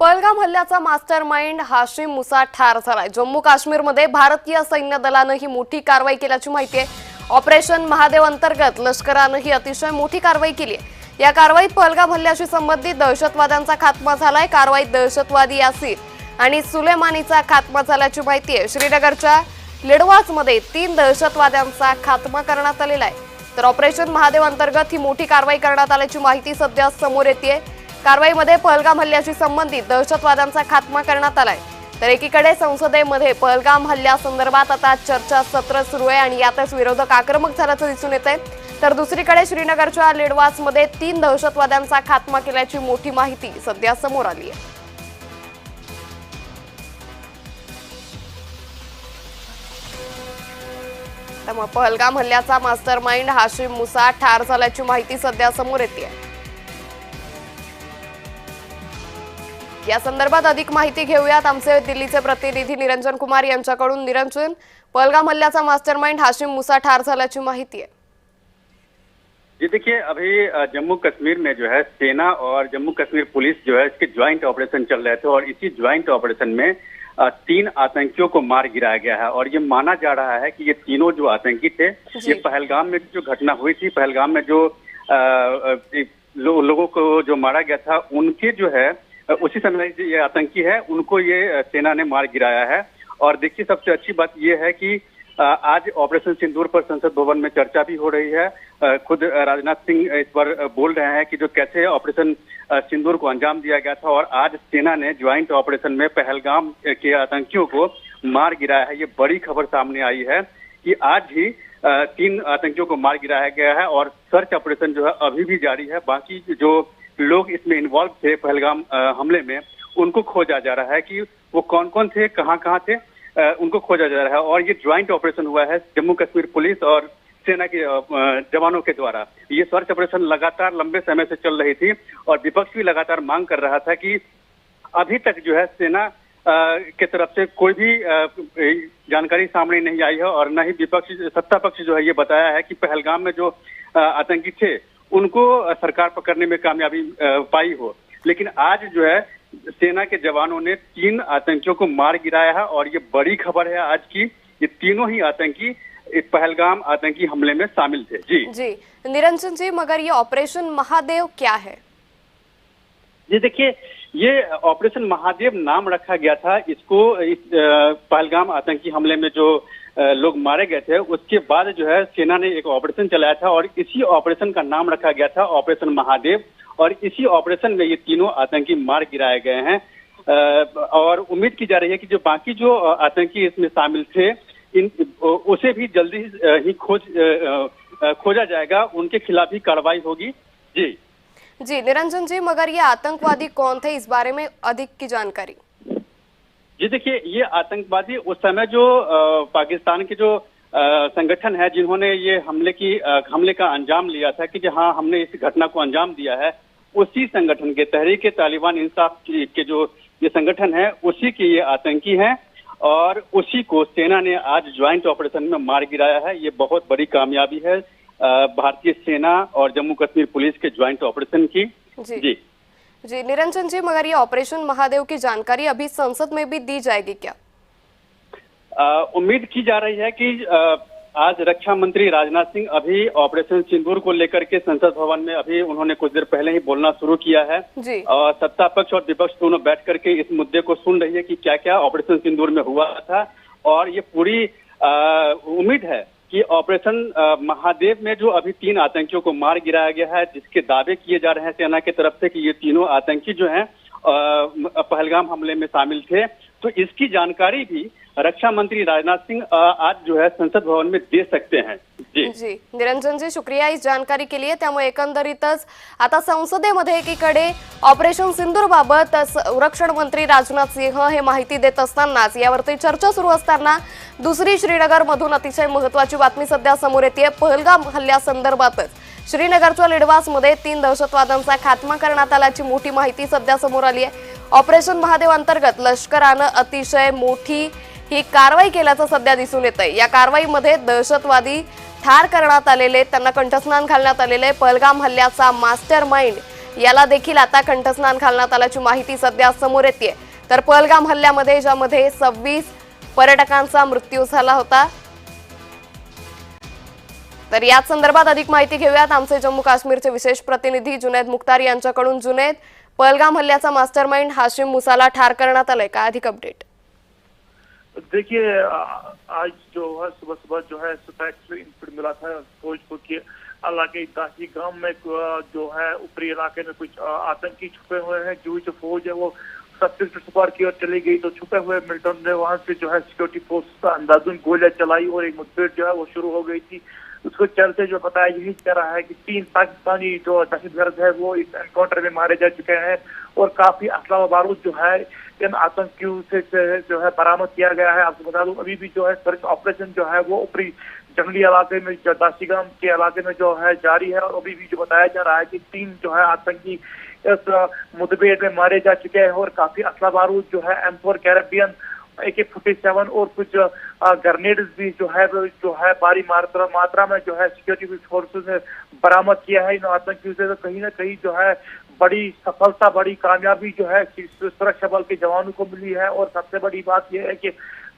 पहलगाम हल्ल्याचा master mind Hashim Musa ठार झालाय. जम्मू काश्मीरमध्ये भारतीय सैन्य दलानं ही मोठी कारवाई केल्याची माहिती आहे. ऑपरेशन महादेव अंतर्गत लष्करानं ही अतिशय मोठी कारवाई केली आहे. या कारवाईत पलगाम हल्ल्याशी संबंधित दहशतवाद्यांचा खात्मा झालाय. कारवाईत दहशतवादी यासीर आणि सुलेमानीचा खात्मा झाल्याची माहिती आहे. श्रीनगरच्या लिडवासमध्ये तीन दहशतवाद्यांचा खात्मा करण्यात आलेला आहे. तर ऑपरेशन महादेव अंतर्गत ही मोठी कारवाई करण्यात आल्याची माहिती सध्या समोर येते कारवाईमध्ये पहलगाम हल्ल्याशी संबंधित दहशतवाद्यांचा खात्मा करण्यात आलाय. तर एकीकडे संसदेमध्ये पहलगाम हल्ल्यासंदर्भात आता चर्चा सत्र सुरू आहे आणि यातच विरोधक आक्रमक झाल्याचं दिसून येत आहे तर दुसरीकडे श्रीनगरच्या लेडवासमध्ये तीन दहशतवाद्यांचा खात्मा केल्याची मोठी माहिती सध्या समोर आली आहे. त्यामुळे पहलगाम हल्ल्याचा मास्टर माइंड हाशिम मुसा ठार झाल्याची माहिती सध्या समोर येते या संदर्भात अधिक माहिती घेऊयात. आमचे दिल्लीचे प्रतिनिधी निरंजन कुमार यांच्याकडून. निरंजन पहलगाम हल्ल्याचा मास्टर माइंड हाशिम मुसा ठार झाल्याची माहिती आहे. जी देखिए अभी जम्मू कश्मीर में जो है सेना और जम्मू कश्मीर पुलिस जो है इसके ज्वाइंट ऑपरेशन चल रहे थे और इसी ज्वाइंट ऑपरेशन में तीन आतंकियों को मार गिराया गया है और ये माना जा रहा है कि ये तीनों जो आतंकी थे ये पहलगाम में जो घटना हुई थी पहलगाम में जो लो, लोगों को जो मारा गया था उनके जो है उसी समय ये आतंकी है, उनको ये सेना ने मार गिराया है। और देखिए, सबसे अच्छी बात ये है कि आज ऑपरेशन सिंदूर पर संसद भवन में चर्चा भी हो रही है। खुद राजनाथ सिंह इस पर बोल रहे हैं कि जो कैसे ऑपरेशन सिंदूर को अंजाम दिया गया था और आज सेना ने ज्वाइंट ऑपरेशन में पहलगाम के आतंकियों को मार गिराया है। ये बड़ी खबर सामने आई है कि आज ही तीन आतंकियों को मार गिराया गया है और सर्च ऑपरेशन जो है अभी भी जारी है। बाकी जो लोग इसमें इन्वॉल्व थे पहलगाम हमले में, उनको खोजा जा रहा है कि वो कौन कौन थे कहाँ कहाँ थे उनको खोजा जा रहा है। और ये ज्वाइंट ऑपरेशन हुआ है जम्मू कश्मीर पुलिस और सेना के जवानों के द्वारा। ये सर्च ऑपरेशन लगातार लंबे समय से चल रही थी और विपक्ष भी लगातार मांग कर रहा था कि अभी तक जो है सेना के तरफ़ से कोई भी जानकारी सामने नहीं आई है और न ही विपक्ष, सत्ता पक्ष जो है ये बताया है कि पहलगाम में जो आतंकी थे उनको सरकार पकड़ने में कामयाबी पाई हो। लेकिन आज जो है सेना के जवानों ने तीन आतंकियों को मार गिराया है और ये बड़ी खबर है आज की ये तीनों ही आतंकी पहलगाम आतंकी हमले में शामिल थे। जी। जी। निरंजन जी मगर ये ऑपरेशन महादेव क्या है? जी देखिए ये ऑपरेशन महादेव नाम रखा गया था। इसको इस पहलगाम आतंकी हमले में जो लोग मारे गए थे। उसके बाद जो है सेना ने एक ऑपरेशन चलाया था और इसी ऑपरेशन का नाम रखा गया था ऑपरेशन महादेव। और इसी ऑपरेशन में ये तीनों आतंकी मार गिराए गए हैं। और उम्मीद की जा रही है कि जो बाकी जो आतंकी इसमें शामिल थे, इन उसे भी जल्दी ही खोज खोजा जाएगा। उनके खिलाफ ही कार्रवाई होगी। जी। जी, निरंजन जी, मगर ये आतंकवादी कौन थे? इस बारे में अधिक की जानकारी। जी देखिए ये आतंकवादी उस समय जो पाकिस्तान के जो संगठन है जिन्होंने ये हमले की हमले का अंजाम लिया था कि हाँ हमने इस घटना को अंजाम दिया है उसी संगठन के तहरीक तालिबान इंसाफ के जो ये संगठन है उसी के ये आतंकी हैं और उसी को सेना ने आज ज्वाइंट ऑपरेशन में मार गिराया है। ये बहुत बड़ी कामयाबी है भारतीय सेना और जम्मू कश्मीर पुलिस के ज्वाइंट ऑपरेशन की। जी। जी। जी निरंजन जी मगर ये ऑपरेशन महादेव की जानकारी अभी संसद में भी दी जाएगी क्या? उम्मीद की जा रही है कि अ, आज रक्षा मंत्री राजनाथ सिंह अभी ऑपरेशन सिंदूर को लेकर के संसद भवन में अभी उन्होंने कुछ देर पहले ही बोलना शुरू किया है। जी। और सत्ता पक्ष और विपक्ष दोनों बैठ करके इस मुद्दे को सुन रही है कि क्या क्या ऑपरेशन सिंदूर में हुआ था और ये पूरी उम्मीद है। कि ऑपरेशन महादेव में जो अभी तीन आतंकियों को मार गिराया गया है, जिसके दावे किए जा रहे हैं सेना की तरफ़ से कि ये तीनों आतंकी जो हैं पहलगाम हमले में शामिल थे। तो इसकी जानकारी भी रक्षा मंत्री राजनाथ सिंह आज जो है संसद भवन में दे सकते हैं। जी। जी। निरंजन जी, शुक्रिया इस जानकारी केली आहे त्यामुळे एकंदरीतच आता संसदेमध्ये एकीकडे ऑपरेशन सिंदूर बाबत संरक्षण मंत्री राजनाथ सिंह हे माहिती देत चर्चा सुरू असताना दुसरी श्रीनगर मधून अतिशय महत्वाची बातमी सध्या समोर येते पहलगाम हल्ल्यासंदर्भातच. श्रीनगरच्या लिडवासमध्ये तीन दहशतवाद्यांचा खात्मा करण्यात आल्याची मोठी माहिती सध्या समोर आली आहे. ऑपरेशन महादेव अंतर्गत लष्करानं अतिशय मोठी ही कारवाई केल्याचं सध्या दिसून येत आहे या कारवाईमध्ये दहशतवादी ठार करण्यात आलेले त्यांना कंठस्नान घालण्यात आलेले पहलगाम हल्ल्याचा मास्टर माइंड याला देखील आता कंठस्नान घालण्यात आल्याची माहिती सध्या समोर येते तर पहलगाम हल्ल्यामध्ये ज्यामध्ये सव्वीस पर्यटकांचा मृत्यू झाला होता. तर याच संदर्भात अधिक माहिती घेऊयात. आमचे जम्मू काश्मीरचे विशेष प्रतिनिधी जुनैद मुख्तार यांच्याकडून. जुनैद, पहलगाम हल्ल्याचा मास्टरमाइंड हाशिम मुसाला ठार करण्यात आलंय. का अधिक अपडेट? देखिए आज जो है सुबह सुबह जो है, सुपैक्स इनपुट मिला था फौज को कि अल्लाह के दासी गाँव में जो है, ऊपरी इलाके में कुछ आतंकी छुपे हुए हैं। जो जो फौज है, वो सत्तर सुपार की ओर चली गई तो छुपे हुए मिल्टन ने वहाँ से जो है सिक्योरिटी फोर्स का अंदाजुन गोलियाँ चलाई और एक मुठभेड़ जो है, वो शुरू हो गई थी। उसको चलते जो बताया, यही कह रहा है कि तीन पाकिस्तानी जो दहशतगर्द है, वो इस एनकाउंटर में मारे जा चुके हैं और काफ़ी असला बारूद जो है, इन आतंकियों से जो है बरामद किया गया है। आपको बता दूँ, अभी भी जो है, सर्च ऑपरेशन जो है, वो ऊपरी जंगली इलाके में दासीगाम के इलाके में जो है, जारी है और अभी भी जो बताया जा रहा है कि तीन जो है आतंकी इस मुठभेड़ में मारे जा चुके हैं और काफ़ी असला बारूद जो है M four carbine A K forty seven और कुछ ग्रेनेड भी जो है जो है भारी मात्रा मात्रा में जो है सिक्योरिटी फोर्सेज ने बरामद किया है इन आतंकियों से। तो कहीं ना कहीं जो है बड़ी सफलता, बड़ी कामयाबी जो है सुरक्षा बल के जवानों को मिली है। और सबसे बड़ी बात यह है कि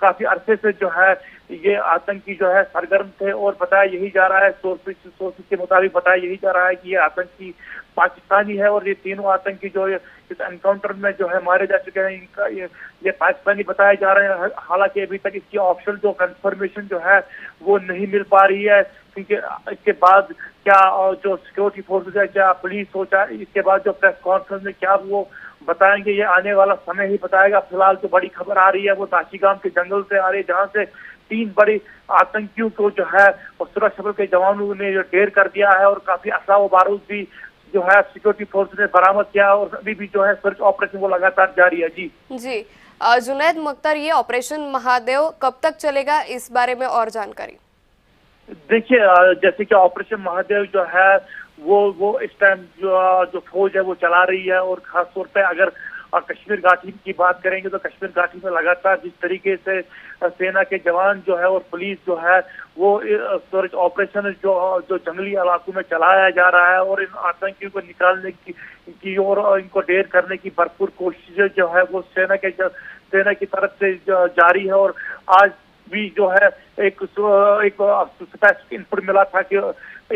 काफ़ी अरसे से जो है ये आतंकी जो है सरगर्म थे। और बताया यही जा रहा है सोर्सेज सोर्सेज के मुताबिक बताया यही जा रहा है कि ये आतंकी पाकिस्तानी है और ये तीनों आतंकी जो इस एनकाउंटर में जो है मारे जा चुके हैं, इनका ये ये पाकिस्तानी बताए जा रहे हैं। हालाँकि अभी तक इसकी ऑप्शन जो कंफर्मेशन जो है, वो नहीं मिल पा रही है, क्योंकि इसके बाद क्या जो सिक्योरिटी फोर्सेज है, क्या पुलिस हो चाहे इसके बाद जो प्रेस कॉन्फ्रेंस में क्या वो बताएँगे, ये आने वाला समय ही बताएगा। फ़िलहाल जो बड़ी खबर आ रही है, वो दाशीगाम के जंगल से आ रही है, जहाँ से तीन बड़े आतंकियों को जो है सुरक्षा बल के जवानों ने जो ढेर कर दिया है, और काफ़ी असला बारूद भी जो है सिक्योरिटी फोर्स ने बरामद किया और अभी भी जो है सर्च ऑपरेशन वो लगातार जारी है जी। जी। जुनैद मुख्तार ये ऑपरेशन महादेव कब तक चलेगा इस बारे में और जानकारी? देखिए जैसे कि ऑपरेशन महादेव जो है वो वो इस टाइम जो जो फौज है वो चला रही है और खास तौर पे अगर अ, कश्मीर घाटी की बात करेंगे तो कश्मीर घाटी में लगातार जिस तरीके से सेना के जवान जो है और पुलिस जो है वो सर्च ऑपरेशन जो जो जंगली इलाकों में चलाया जा रहा है और इन आतंकियों को निकालने की की और इनको ढेर करने की भरपूर कोशिशें जो है वो सेना के सेना की तरफ़ से जारी है और आज भी जो है एक एक स्पेसिफिक इनपुट मिला था कि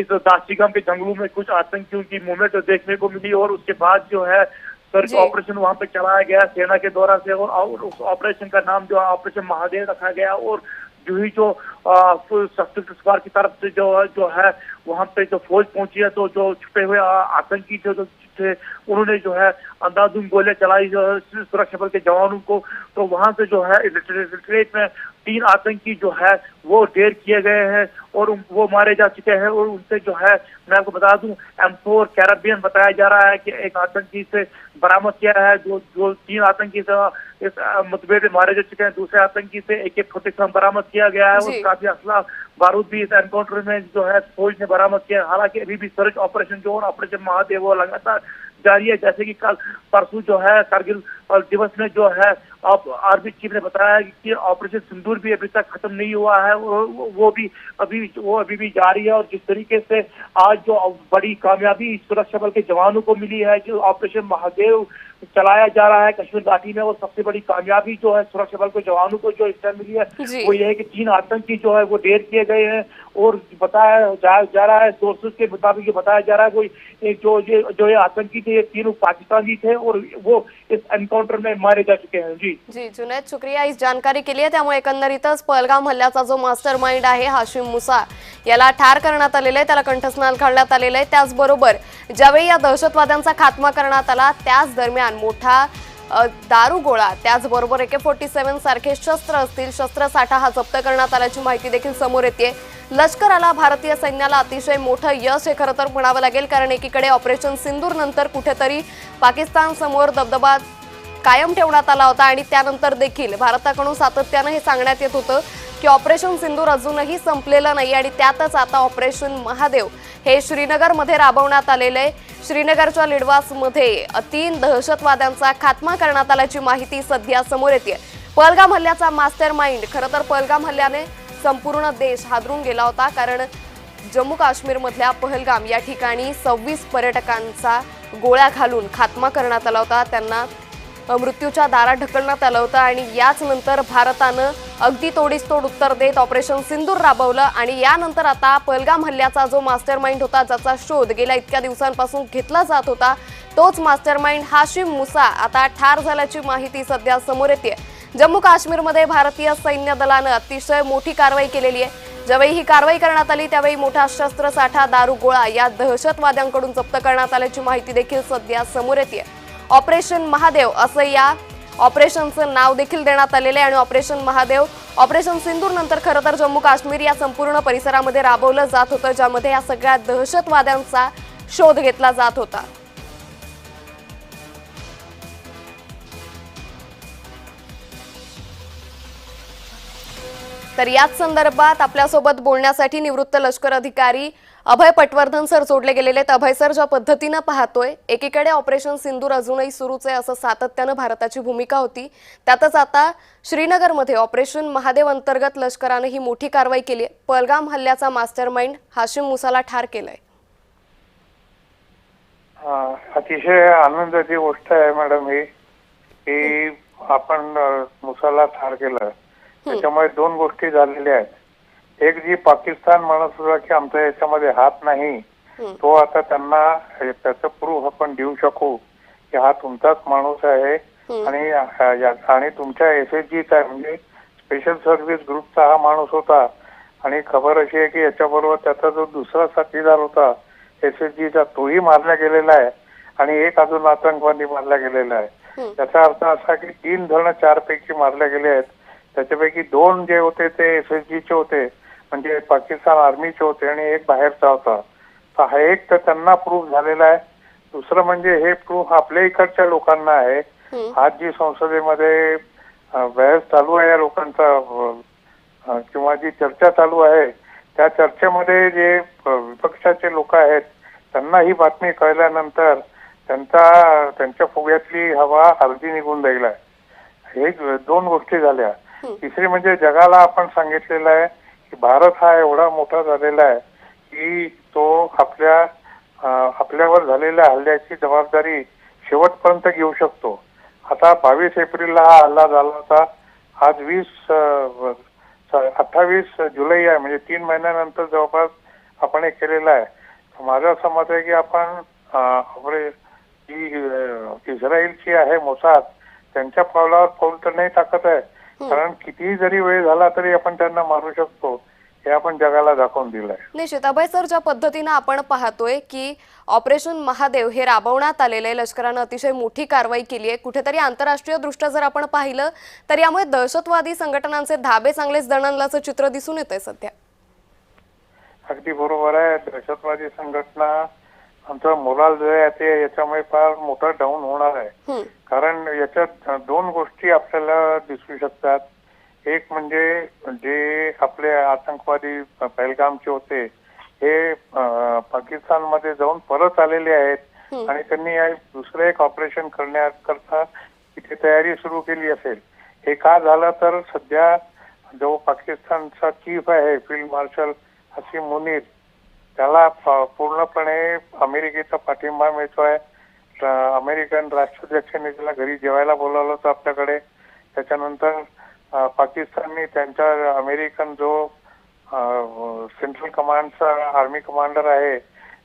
इस दाशीगम के जंगलों में कुछ आतंकियों की मूवमेंट देखने को मिली और उसके बाद जो है सर्च ऑपरेशन वहाँ पे चलाया गया सेना के द्वारा से और, उस ऑपरेशन का नाम जो है ऑपरेशन महादेव रखा गया और जो ही जो सशस्त्र सरकार की तरफ़ से जो जो है वहाँ पे जो फौज पहुँची है तो जो छुपे हुए आतंकी जो जो थे उन्होंने जो है अंधाधुंध गोले चलाई जो है सुरक्षा बल के जवानों को। तो वहाँ से जो है रिट्रीट में तीन आतंकी जो है वो ढेर किए गए हैं और वो मारे जा चुके हैं और उनसे जो है मैं आपको बता दूँ एम फोर कैरेबियन बताया जा रहा है कि एक आतंकी से बरामद किया है जो जो तीन आतंकी से इस मुठभेड़ में मारे जा चुके हैं। दूसरे आतंकी से एक एक फोर्टी बरामद किया गया है और काफ़ी असला बारूद भी इस एनकाउंटर में जो है फौज ने बरामद किया। हालाँकि अभी भी सर्च ऑपरेशन जो ऑपरेशन महादेव वो लगातार जारी है। जैसे कि कल परसों जो है कारगिल दिवस में जो है अब आर्मी चीफ ने बताया कि ऑपरेशन सिंदूर भी अभी तक खत्म नहीं हुआ है वो वो- वो भी अभी वो अभी भी जारी है और जिस तरीके से आज जो बड़ी कामयाबी सुरक्षा बल के जवानों को मिली है जो ऑपरेशन महादेव चलाया जा रहा है कश्मीर घाटी में और सबसे बड़ी कामयाबी जो है सुरक्षा बल के जवानों को जो इस टाइम मिली है वो ये है कि तीन आतंकी जो है वो ढेर किए गए हैं और बताया जा, जा रहा है सोर्सेज के मुताबिक ये बताया जा रहा है कोई जो ये जो ये आतंकी थे ये तीनों पाकिस्तानी थे और वो इस एनकाउंटर में मारे जा चुके हैं। जी। जी जुनैद शुक्रिया इस जानकारी केली आहे त्यामुळे एकंदरीतच पहलगाम हल्ल्याचा जो मास्टर माइंड आहे हाशिम मुसा याला ठार करण्यात आलेलं आहे त्याला कंठस्नान घालण्यात आलेलं आहे. त्याचबरोबर ज्यावेळी या दहशतवाद्यांचा खात्मा करण्यात आला त्याच दरम्यान मोठा दारुगोळा दारू गोळा त्याचबरोबर एके फोर्टी सेव्हन सारखे शस्त्र असतील शस्त्रसाठा हा जप्त करण्यात आल्याची माहिती देखील समोर येते. लष्कराला भारतीय सैन्याला अतिशय मोठं यश हे खरं तर म्हणावं लागेल कारण एकीकडे ऑपरेशन सिंदूर नंतर कुठेतरी पाकिस्तान समोर दबदबा कायम ठेवण्यात आला होता आणि त्यानंतर देखील भारताकडून सातत्यानं हे सांगण्यात येत होतं की ऑपरेशन सिंदूर अजूनही संपलेलं नाही आणि त्यातच आता ऑपरेशन महादेव हे श्रीनगरमध्ये राबवण्यात आलेलं आहे. श्रीनगरच्या लिडवासमध्ये तीन दहशतवाद्यांचा खात्मा करण्यात आल्याची माहिती सध्या समोर येते पहलगाम हल्ल्याचा मास्टर माइंड खरं तर पहलगाम हल्ल्याने संपूर्ण देश हादरून गेला होता कारण जम्मू काश्मीरमधल्या पहलगाम या ठिकाणी सव्वीस पर्यटकांचा गोळ्या घालून खात्मा करण्यात आला होता. त्यांना मृत्यूच्या दारात ढकलण्यात आलं होतं आणि याच नंतर भारतानं अगदी तोडीस तोड उत्तर देत ऑपरेशन सिंदूर राबवलं आणि यानंतर आता पलगाम हल्ल्याचा जो मास्टर माइंड होता ज्याचा शोध गेल्या इतक्या दिवसांपासून घेतला जात होता तोच मास्टर माइंड हाशिम मुसा आता ठार झाल्याची माहिती सध्या समोर येते जम्मू काश्मीरमध्ये भारतीय सैन्य दलानं अतिशय मोठी कारवाई केलेली आहे. ज्यावेळी ही कारवाई करण्यात आली त्यावेळी मोठा शस्त्रसाठा दारू गोळा या दहशतवाद्यांकडून जप्त करण्यात आल्याची माहिती देखील सध्या समोर येते ऑपरेशन महादेव असं या ऑपरेशनचं नाव देखील देण्यात आलेलं आहे. आणि ऑपरेशन महादेव ऑपरेशन सिंदूर नंतर खरं तर जम्मू काश्मीर या संपूर्ण परिसरामध्ये राबवलं जात होतं ज्यामध्ये या सगळ्या दहशतवाद्यांचा शोध घेतला जात होता. तर याच संदर्भात आपल्यासोबत बोलण्यासाठी निवृत्त लष्कर अधिकारी अभय पटवर्धन सर जोडले गेलेले आहेत. अभय सर ज्या पद्धतीनं पाहतोय एकीकडे ऑपरेशन सिंदूर अजूनही सुरूच आहे असं सातत्यानं भारताची भूमिका होती. त्यातच आता श्रीनगरमध्ये ऑपरेशन महादेव अंतर्गत लष्करानं ही मोठी कारवाई केली आहे. पहलगाम हल्ल्याचा मास्टर माइंड हाशिम मुसाला ठार केलंय. अतिशय आनंदाची गोष्ट आहे मॅडम ही की आपण मुसाला ठार केलं. त्याच्यामुळे दोन गोष्टी झालेल्या आहेत. एक जी पाकिस्तान म्हणत होता की आमच्या याच्यामध्ये हात नाही. तो आता त्यांना त्याचं प्रूफ आपण देऊ शकू की हा तुमचाच माणूस आहे. आणि आणि तुमच्या एस एस जीचा म्हणजे स्पेशल सर्व्हिस ग्रुपचा हा माणूस होता आणि खबर अशी आहे की याच्याबरोबर त्याचा जो दुसरा साथीदार होता एस एस जीचा तोही मारला गेलेला आहे आणि एक अजून आतंकवादी मारला गेलेला आहे. त्याचा अर्थ असा की तीन जण चार पैकी मारले गेले आहेत त्याच्यापैकी दोन जे होते ते एस एस जीचे होते म्हणजे पाकिस्तान आर्मीचे होते आणि एक बाहेरचा होता तर हा एक तर त्यांना प्रूफ झालेला आहे दुसरं म्हणजे हे प्रूफ आपल्या इकडच्या लोकांना आहे. आज जी संसदेमध्ये बहस चालू आहे या लोकांचा किंवा जी चर्चा चालू आहे त्या चर्चेमध्ये जे विपक्षाचे लोक आहेत त्यांना ही बातमी कळल्यानंतर त्यांचा त्यांच्या फुग्यातली हवा अर्धी निघून जाईल. हे दोन गोष्टी झाल्या. तिसरी म्हणजे जगाला आपण सांगितलेलं आहे भारत हा एवढा मोठा झालेला आहे की तो आपल्या आपल्यावर झालेल्या हल्ल्याची जबाबदारी शेवटपर्यंत घेऊ शकतो. आता बावीस एप्रिलला हा हल्ला झाला होता. आज वीस अठ्ठावीस जुलै आहे म्हणजे तीन महिन्यानंतर जवळपास आपण हे केलेलं आहे. माझं असं मत आहे की आपण आपले जी इस्रायलची आहे मोसाद त्यांच्या पावलावर पाऊल तर नाही टाकत आहे. कारण कितीही जरी वेळ झाला तरी आपण त्यांना मारू शकतो. हे आपण जगाला दाखवून दिलंय. निश्चित. अभय सर ज्या पद्धतीनं आपण पाहतोय की ऑपरेशन महादेव हे राबवण्यात आलेलं आहे लष्करानं अतिशय मोठी कारवाई केली आहे कुठेतरी आंतरराष्ट्रीय दृष्ट्या जर आपण पाहिलं तर यामुळे दहशतवादी संघटनांचे धाबे चांगलेच दणाणल्याचं चित्र दिसून येत आहे सध्या. अगदी बरोबर आहे. दहशतवादी संघटना आमचं मोराल जे आहे ते याच्यामुळे फार मोठं डाऊन होणार आहे. कारण याच्यात दोन गोष्टी आपल्याला दिसू शकतात. एक म्हणजे जे आपले आतंकवादी पहलगामचे होते हे पाकिस्तानमध्ये जाऊन परत आलेले आहेत. आणि त्यांनी दुसरं एक ऑपरेशन करण्याकरता तिथे तयारी सुरू केली असेल. हे का झालं तर सध्या जो पाकिस्तानचा चीफ आहे फील्ड मार्शल हसीम मुनीर त्याला प- पूर्णपणे अमेरिकेचा पाठिंबा मिळतोय. अमेरिकन राष्ट्राध्यक्षांनी त्याला घरी जेवायला बोलावलं होतं आपल्याकडे. त्याच्यानंतर पाकिस्ताननी त्यांच्या अमेरिकन जो सेंट्रल कमांडचा आर्मी कमांडर आहे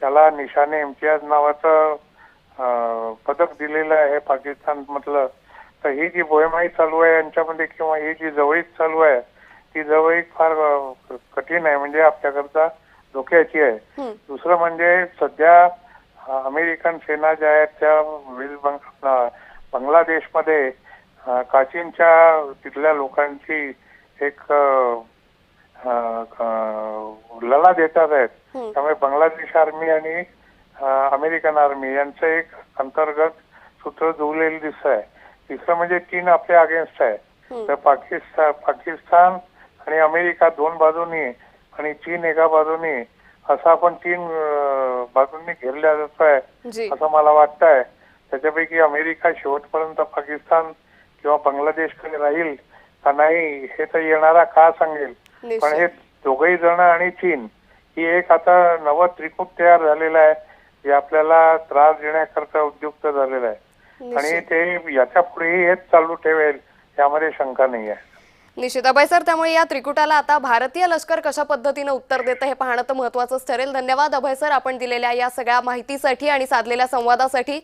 त्याला निशाने इम्तियाज नावाचं पदक दिलेलं आहे पाकिस्तान मधलं तर ही जी बोहेमाई चालू आहे यांच्यामध्ये किंवा ही जी जवळीक चालू आहे ती जवळीक फार कठीण आहे. म्हणजे आपल्याकरता धोक्याची आहे. दुसरं म्हणजे सध्या अमेरिकन सेना ज्या आहेत त्या बंग बांगलादेशमध्ये काचीनच्या तिथल्या लोकांची एक लढा देतात आहेत. त्यामुळे बांगलादेश आर्मी आणि अमेरिकन आर्मी यांचं एक अंतर्गत सूत्र जुळलेलं दिसत आहे. तिसरं म्हणजे चीन आपल्या अगेन्स्ट आहे. तर पाकिस्तान पाकिस्तान आणि अमेरिका दोन बाजूनी आणि चीन एका बाजूनी असं आपण तीन बाजूंनी घेरल्या जात आहे असं मला वाटतंय. त्याच्यापैकी अमेरिका शेवटपर्यंत पाकिस्तान किंवा बांगलादेशकडे राहील का नाही हे तर येणारा का सांगेल. पण हे दोघही जण आणि चीन ही एक आता नवं त्रिकूट तयार झालेलं आहे जे आपल्याला त्रास देण्याकरता उद्युक्त झालेलं आहे. आणि ते याच्या पुढेही हेच चालू ठेवेल यामध्ये शंका नाही आहे. निश्चित अभय सर त्यामुळे या त्रिकुटाला आता भारतीय लष्कर कशा पद्धतीनं उत्तर देतं हे पाहणं तर महत्वाचंच ठरेल. धन्यवाद अभय सर आपण दिलेल्या या सगळ्या माहितीसाठी आणि साधलेल्या संवादासाठी.